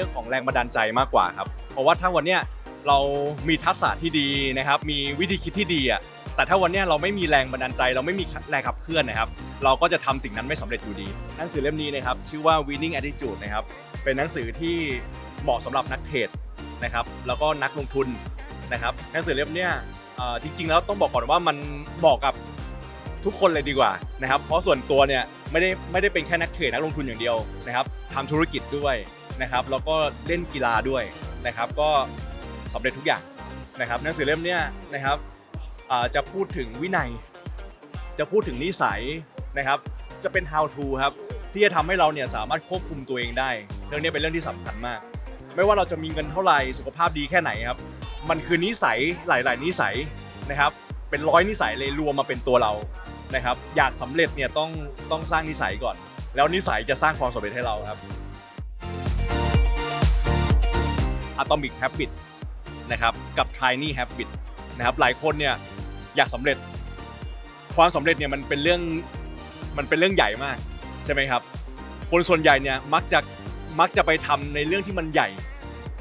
รื่องของแรงบันดาลใจมากกว่าครับ เพราะว่าถ้าวันเนี้ยเรามีทักษะที่ดีนะครับ มีวิธีคิดที่ดีอะแต่ถ้าวันเนี้ยเราไม่มีแรงบันดาลใจ เราไม่มีแรงขับเคลื่อนนะครับ เราก็จะทำสิ่งนั้นไม่สำเร็จอยู่ดี หนังสือเล่มนี้นะครับชื่อว่า winning attitude นะครับ เป็นหนังสือที่เหมาะสำหรับนักเทรดนะครับ แล้วก็นักลงทุนนะครับ หนังสือเล่มเนี้ยเอ่อจริง ๆ แล้วต้องบอกก่อนว่ามันเหมาะกับทุกคนเลยดีกว่านะครับ เพราะส่วนตัวเนี่ยไม่ได้ไม่ได้เป็นแค่นักเทรดนักลงทุนอย่างเดียวนะครับทำธุรกิจด้วย นะครับแล้วก็เล่นกีฬาด้วยนะครับ ก็สำเร็จทุกอย่างนะครับหนังสือเล่มเนี้ยนะครับจะพูดถึงวินัย จะพูดถึงนิสัยนะครับ จะเป็น how to ครับที่จะทำให้เราเนี่ยสามารถควบคุมตัวเองได้ เรื่องนี้เป็นเรื่องที่สำคัญมาก ไม่ว่าเราจะมีเงินเท่าไหร่สุขภาพดีแค่ไหนครับ มันคือนิสัยหลาย ๆ นิสัยนะครับ เป็นร้อยนิสัยเลยรวมมาเป็นตัวเรานะครับ อยากสำเร็จเนี่ยต้องต้องสร้างนิสัยก่อน แล้วนิสัยจะสร้างความสำเร็จให้เราครับ Atomic Habit นะครับกับ Tiny Habit นะครับหลายคนเนี่ยอยากสำเร็จ ความสำเร็จเนี่ยมันเป็นเรื่องมันเป็นเรื่องใหญ่มากใช่ไหมครับ คนส่วนใหญ่เนี่ยมักจะมักจะไปทำในเรื่องที่มันใหญ่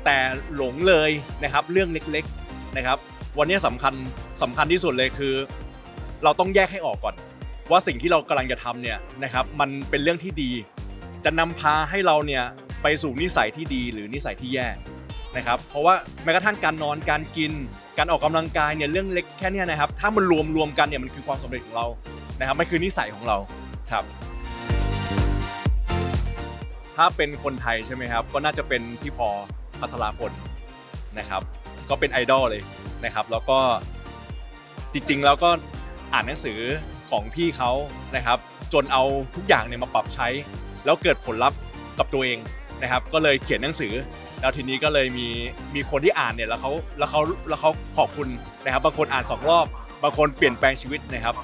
แต่หลงเลยนะครับเรื่องเล็กๆนะครับ วันนี้สำคัญสำคัญที่สุดเลยคือ เราต้องแยกให้ออกก่อน ว่าสิ่งที่เรากำลังจะทำเนี่ยนะครับมันเป็นเรื่องที่ดี จะนำพาให้เราเนี่ยไปสู่นิสัยที่ดีหรือนิสัยที่แย่ นะครับเพราะว่าแม้กระทั่งการนอนการกิน การออกกำลังกายเนี่ยเรื่องเล็กแค่นี้นะครับ ถ้ามันรวมรวมกันเนี่ยมันคือความสำเร็จของเรานะครับมันคือนิสัยของเราครับ ถ้าเป็นคนไทยใช่ไหมครับ ก็น่าจะเป็นพี่พอพัทราพลนะครับ ก็เป็นไอดอลเลยนะครับ แล้วก็จริงๆแล้วก็อ่านหนังสือของพี่เขานะครับ จนเอาทุกอย่างเนี่ยมาปรับใช้ แล้วเกิดผลลัพธ์กับตัวเอง นะครับก็เลยเขียนหนังสือ แล้วทีนี้ก็เลยมีมีคนที่อ่านเนี่ยแล้วเขาแล้วเขาแล้วเขาขอบคุณนะครับ บางคนอ่านสองรอบ บางคนเปลี่ยนแปลงชีวิตนะครับ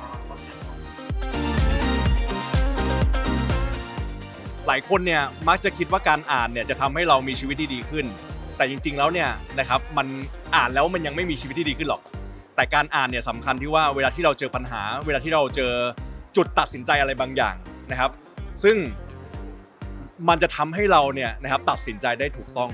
หลายคนเนี่ยมักจะคิดว่าการอ่านเนี่ยจะทำให้เรามีชีวิตที่ดีขึ้น แต่จริง ๆแล้วเนี่ยนะครับมันอ่านแล้วมันยังไม่มีชีวิตที่ดีขึ้นหรอก แต่การอ่านเนี่ยสำคัญที่ว่าเวลาที่เราเจอปัญหา เวลาที่เราเจอจุดตัดสินใจอะไรบางอย่างนะครับ ซึ่ง มันจะทำให้เราเนี่ยนะครับตัดสินใจได้ถูกต้อง